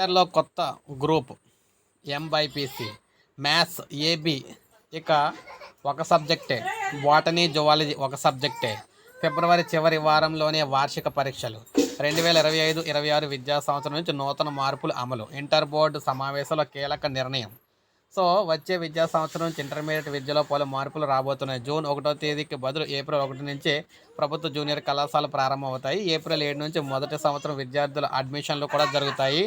ఇంటర్లో కొత్త group MBiPC maths AB ఇక ఒక సబ్జెక్టే. బాటనీ జువాలజీ ఒక సబ్జెక్టే. ఫిబ్రవరి చివరి వారంలోనే వార్షిక పరీక్షలు. రెండు వేల ఇరవై ఐదు ఇరవై ఆరు విద్యా సంవత్సరం నుంచి నూతన మార్పులు అమలు. ఇంటర్ బోర్డు సమావేశంలో కీలక నిర్ణయం. సో వచ్చే విద్యా సంవత్సరం నుంచి ఇంటర్మీడియట్ విద్యలో పలు మార్పులు రాబోతున్నాయి. జూన్ ఒకటో తేదీకి బదులు ఏప్రిల్ ఒకటి నుంచి ప్రభుత్వ జూనియర్ కళాశాలలు ప్రారంభమవుతాయి. ఏప్రిల్ ఏడు నుంచి మొదటి సంవత్సరం విద్యార్థుల అడ్మిషన్లు కూడా జరుగుతాయి.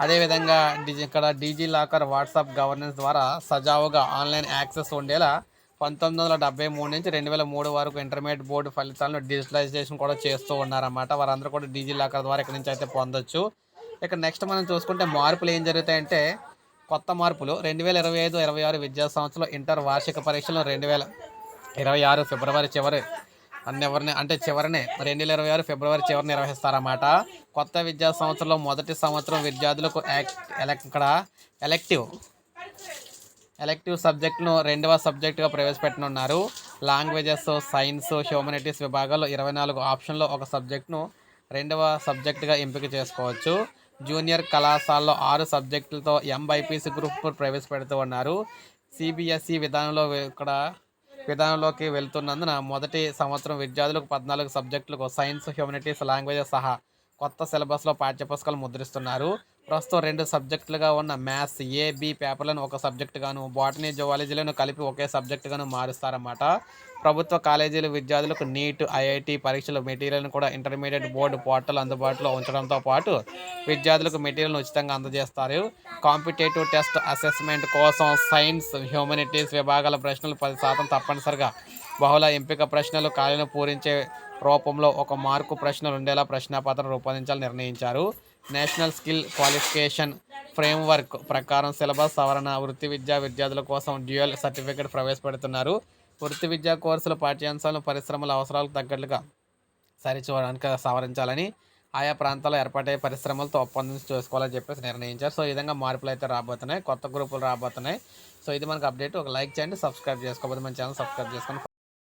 అదేవిధంగా డిజి ఇక్కడ డీజీ లాకర్ వాట్సాప్ గవర్నెన్స్ ద్వారా సజావుగా ఆన్లైన్ యాక్సెస్ ఉండేలా పంతొమ్మిది వందల డెబ్బై మూడు నుంచి రెండు వేల మూడు వరకు ఇంటర్మీడియట్ బోర్డు ఫలితాలను డిజిటలైజేషన్ కూడా చేస్తూ ఉన్నారన్నమాట. వారందరూ కూడా డీజీ లాకర్ ద్వారా ఇక్కడ నుంచి అయితే పొందొచ్చు. ఇక నెక్స్ట్ మనం చూసుకుంటే మార్పులు ఏం జరుగుతాయంటే కొత్త మార్పులు రెండు వేల ఇరవై ఐదు ఇరవై ఆరు విద్యా సంవత్సరంలో ఇంటర్ వార్షిక పరీక్షలు రెండు వేల ఇరవై ఆరు ఫిబ్రవరి చివరి అన్నెవరిని అంటే చివరినే రెండు వేల ఇరవై ఆరు ఫిబ్రవరి చివరి నిర్వహిస్తారన్నమాట. కొత్త విద్యా సంవత్సరంలో మొదటి సంవత్సరం విద్యార్థులకు ఇక్కడ ఎలెక్టివ్. ఎలెక్టివ్ సబ్జెక్ట్ను రెండవ సబ్జెక్టుగా ప్రవేశపెట్టనున్నారు. లాంగ్వేజెస్ సైన్స్ హ్యూమనిటీస్ విభాగాల్లో ఇరవై నాలుగు ఆప్షన్లో ఒక సబ్జెక్ట్ను రెండవ సబ్జెక్టుగా ఎంపిక చేసుకోవచ్చు. జూనియర్ కళాశాలలో ఆరు సబ్జెక్టులతో ఎంబైపీసీ గ్రూప్ ప్రవేశపెడుతూ ఉన్నారు. సిబిఎస్ఈ విధానంలో ఇక్కడ విధానంలోకి వెళ్తున్నందున మొదటి సంవత్సరం విద్యార్థులకు పద్నాలుగు సబ్జెక్టులకు సైన్స్ హ్యూమనిటీస్ లాంగ్వేజెస్ సహా కొత్త సిలబస్లో పాఠ్యపుస్తకాలు ముద్రిస్తున్నారు. ప్రస్తుతం రెండు సబ్జెక్టులుగా ఉన్న మ్యాథ్స్ ఏబి పేపర్లను ఒక సబ్జెక్టుగాను బాటనీ జువాలజీలను కలిపి ఒకే సబ్జెక్టుగాను మారుస్తారన్నమాట. ప్రభుత్వ కాలేజీలు విద్యార్థులకు నీట్ ఐఐటి పరీక్షల మెటీరియల్ను కూడా ఇంటర్మీడియట్ బోర్డు పోర్టల్ అందుబాటులో ఉంచడంతో పాటు విద్యార్థులకు మెటీరియల్ను ఉచితంగా అందజేస్తారు. కాంపిటేటివ్ టెస్ట్ అసెస్మెంట్ కోసం సైన్స్ హ్యూమనిటీస్ విభాగాల ప్రశ్నలు పది శాతం తప్పనిసరిగా. బహుళ ఎంపిక ప్రశ్నలు ఖాళీలను పూరించే రూపంలో ఒక మార్కు ప్రశ్నలు ఉండేలా ప్రశ్నాపత్రం రూపొందించాలని నిర్ణయించారు. నేషనల్ స్కిల్ క్వాలిఫికేషన్ ఫ్రేమ్వర్క్ ప్రకారం సిలబస్ సవరణ వృత్తి విద్యా విద్యార్థుల కోసం డ్యూయల్ సర్టిఫికేట్ ప్రవేశపెడుతున్నారు. వృత్తి విద్యా కోర్సుల పాఠ్యాంశాలను పరిశ్రమల అవసరాలకు తగ్గట్లుగా సరిచూడడానికి సవరించాలని ఆయా ప్రాంతాల్లో ఏర్పాటయ్యే పరిశ్రమలతో ఒప్పందం చేసుకోవాలని చెప్పేసి నిర్ణయించారు. సో ఈ విధంగా మార్పులు అయితే రాబోతున్నాయి. కొత్త గ్రూపులు రాబోతున్నాయి. సో ఇది మనకు అప్డేట్. ఒక లైక్ చేయండి సబ్స్క్రైబ్ చేసుకోకపోతే మన ఛానల్ సబ్స్క్రైబ్ చేసుకొని